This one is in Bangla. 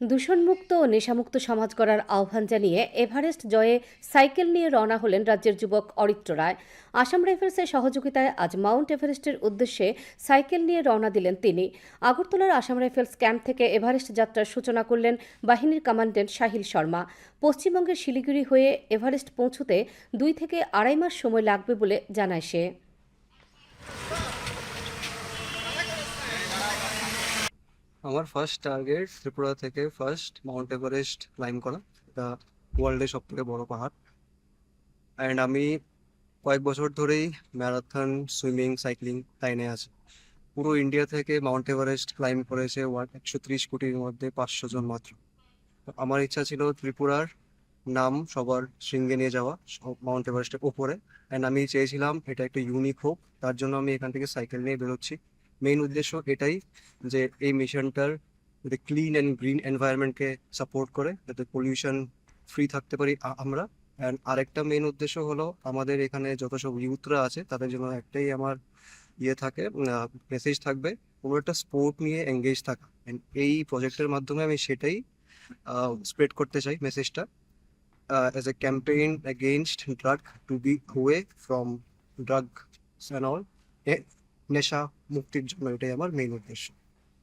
দূষণমুক্ত ও নেশামুক্ত সমাজ গড়ার আহ্বান জানিয়ে এভারেস্ট জয়ে সাইকেল নিয়ে রওনা হলেন রাজ্যের যুবক অরিত্র রায়। আসাম রাইফেলসের সহযোগিতায় আজ মাউন্ট এভারেস্টের উদ্দেশ্যে সাইকেল নিয়ে রওনা দিলেন তিনি। আগরতলার আসাম রাইফেলস ক্যাম্প থেকে এভারেস্ট যাত্রার সূচনা করলেন বাহিনীর কমান্ড্যান্ট সাহিল শর্মা। পশ্চিমবঙ্গের শিলিগুড়ি হয়ে এভারেস্ট পৌঁছতে দুই থেকে আড়াই মাস সময় লাগবে বলে জানায় সে। আমার ফার্স্ট টার্গেট ত্রিপুরা থেকে ফার্স্ট মাউন্ট এভারেস্ট ক্লাইম করা। এটা ওয়ার্ল্ডের সব থেকে বড় পাহাড়। অ্যান্ড আমি কয়েক বছর ধরেই ম্যারাথন সুইমিং সাইক্লিং লাইনে আছি। পুরো ইন্ডিয়া থেকে মাউন্ট এভারেস্ট ক্লাইম করেছে একশো ত্রিশ কোটির মধ্যে পাঁচশো জন মাত্র। আমার ইচ্ছা ছিল ত্রিপুরার নাম সবার শৃঙ্গে নিয়ে যাওয়া মাউন্ট এভারেস্টের ওপরে। অ্যান্ড আমি চেয়েছিলাম এটা একটা ইউনিক হোক, তার জন্য আমি এখান থেকে সাইকেল নিয়ে বেরোচ্ছি। মেইন উদ্দেশ্য এটাই যে এই মিশনটার যাতে ক্লিন অ্যান্ড গ্রিন এনভায়রনমেন্টকে সাপোর্ট করে, যাতে পলিউশন ফ্রি থাকতে পারি আমরা। অ্যান্ড আরেকটা মেইন উদ্দেশ্য হলো আমাদের এখানে যত সব ইউথরা আছে, তাদের জন্য একটাই আমার ইয়ে থাকে মেসেজ থাকবে কোনো একটা স্পোর্ট নিয়ে এঙ্গেজ থাকা। এই প্রজেক্টের মাধ্যমে আমি সেটাই স্প্রেড করতে চাই মেসেজটা as a campaign against drug to be way from drug and all নেশা মুক্তির জন্য এটাই আমার মেইন উদ্দেশ্য।